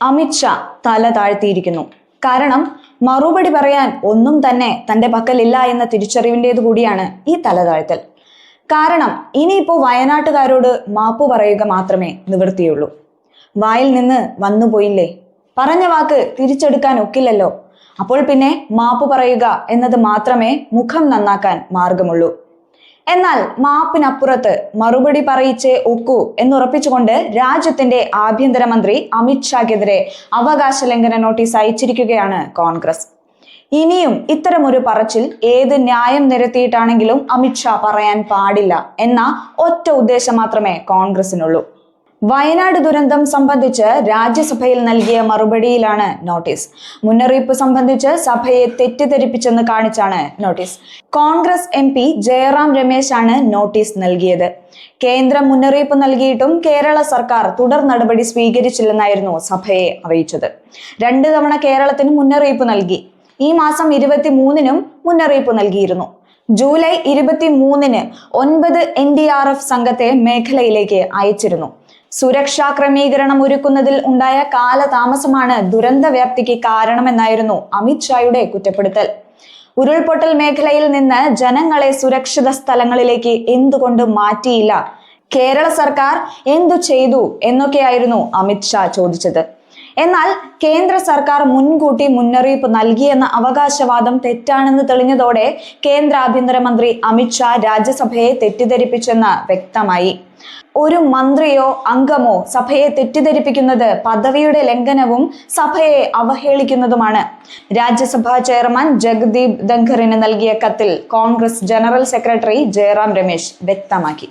അമിത്ഷാ തല താഴ്ത്തിയിരിക്കുന്നു. കാരണം മറുപടി പറയാൻ ഒന്നും തന്നെ തന്റെ പക്കലില്ല എന്ന തിരിച്ചറിവിന്റേത് കൂടിയാണ് ഈ തല താഴ്ത്തൽ. കാരണം ഇനിയിപ്പോ വയനാട്ടുകാരോട് മാപ്പ് പറയുക മാത്രമേ നിവൃത്തിയുള്ളൂ. വായിൽ നിന്ന് വന്നു പോയില്ലേ? പറഞ്ഞ വാക്ക് തിരിച്ചെടുക്കാൻ ഒക്കില്ലല്ലോ. അപ്പോൾ പിന്നെ മാപ്പ് പറയുക എന്നത് മാത്രമേ മുഖം നന്നാക്കാൻ മാർഗമുള്ളൂ. എന്നാൽ മാപ്പിനപ്പുറത്ത് മറുപടി പറയിച്ചേ ഒക്കൂ എന്നുറപ്പിച്ചുകൊണ്ട് രാജ്യത്തിന്റെ ആഭ്യന്തരമന്ത്രി അമിത്ഷാക്കെതിരെ അവകാശ ലംഘന നോട്ടീസ് അയച്ചിരിക്കുകയാണ് കോൺഗ്രസ്. ഇനിയും ഇത്തരമൊരു പറച്ചിൽ ഏത് ന്യായം നിരത്തിയിട്ടാണെങ്കിലും അമിത്ഷാ പറയാൻ പാടില്ല എന്ന ഒറ്റ ഉദ്ദേശം മാത്രമേ കോൺഗ്രസിനുള്ളൂ. വയനാട് ദുരന്തം സംബന്ധിച്ച് രാജ്യസഭയിൽ നൽകിയ മറുപടിയിലാണ് നോട്ടീസ്. മുന്നറിയിപ്പ് സംബന്ധിച്ച് സഭയെ തെറ്റിദ്ധരിപ്പിച്ചെന്ന് കാണിച്ചാണ് notice. Congress M P Jairam രമേശാണ് notice നൽകിയത്. കേന്ദ്രം മുന്നറിയിപ്പ് നൽകിയിട്ടും കേരള സർക്കാർ തുടർ നടപടി സ്വീകരിച്ചില്ലെന്നായിരുന്നു സഭയെ അറിയിച്ചത്. രണ്ടു തവണ കേരളത്തിന് മുന്നറിയിപ്പ് നൽകി. ഈ മാസം ഇരുപത്തി മൂന്നിനും മുന്നറിയിപ്പ് നൽകിയിരുന്നു. ജൂലൈ ഇരുപത്തി മൂന്നിന് ഒൻപത് എൻ ഡി ആർ എഫ് സംഘത്തെ മേഖലയിലേക്ക് അയച്ചിരുന്നു. സുരക്ഷാ ക്രമീകരണം ഒരുക്കുന്നതിൽ ഉണ്ടായ കാലതാമസമാണ് ദുരന്ത വ്യാപ്തിക്ക് കാരണമെന്നായിരുന്നു അമിത്ഷായുടെ കുറ്റപ്പെടുത്തൽ. ഉരുൾപൊട്ടൽ മേഖലയിൽ നിന്ന് ജനങ്ങളെ സുരക്ഷിത സ്ഥലങ്ങളിലേക്ക് എന്തുകൊണ്ട് മാറ്റിയില്ല? കേരള സർക്കാർ എന്തു ചെയ്തു എന്നൊക്കെയായിരുന്നു അമിത്ഷാ ചോദിച്ചത്. എന്നാൽ കേന്ദ്ര സർക്കാർ മുൻകൂട്ടി മുന്നറിയിപ്പ് നൽകിയെന്ന അവകാശവാദം തെറ്റാണെന്ന് തെളിഞ്ഞതോടെ കേന്ദ്ര ആഭ്യന്തരമന്ത്രി അമിത്ഷാ രാജ്യസഭയെ തെറ്റിദ്ധരിപ്പിച്ചെന്ന് വ്യക്തമായി. ഒരു മന്ത്രിയോ അംഗമോ സഭയെ തെറ്റിദ്ധരിപ്പിക്കുന്നത് പദവിയുടെ ലംഘനവും സഭയെ അവഹേളിക്കുന്നതുമാണ്. രാജ്യസഭാ ചെയർമാൻ ജഗദീപ് ധങ്കറിന് നൽകിയ കത്തിൽ കോൺഗ്രസ് ജനറൽ സെക്രട്ടറി ജയറാം രമേശ് വ്യക്തമാക്കി.